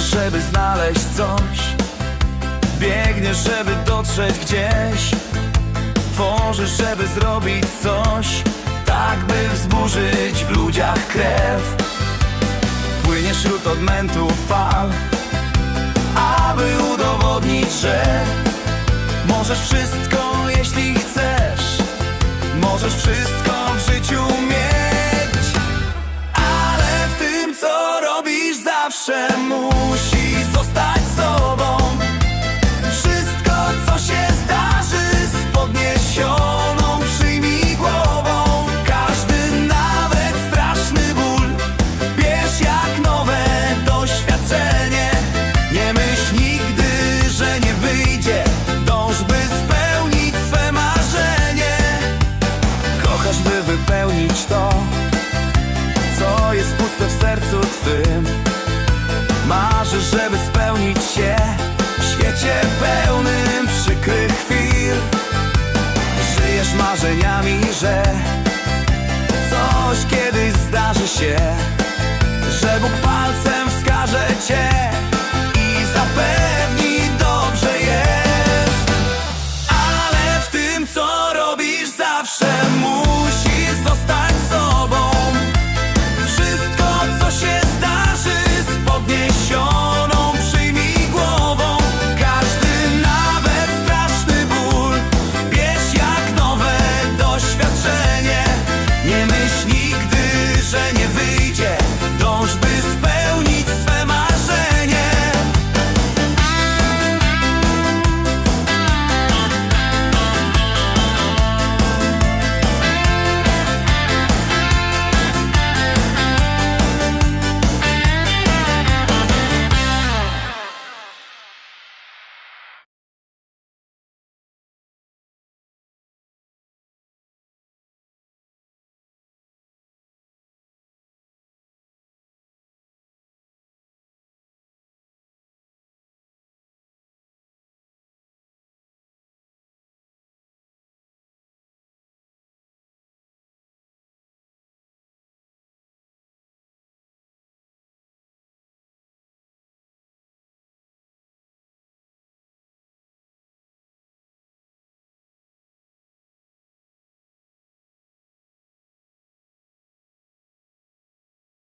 żeby znaleźć coś? Biegniesz, żeby dotrzeć gdzieś? Tworzysz, żeby zrobić coś? Tak, by wzburzyć w ludziach krew. Płyniesz wśród odmętów fal Aby udowodnić, że Możesz wszystko, душі. Marzeniami, że Coś kiedyś zdarzy się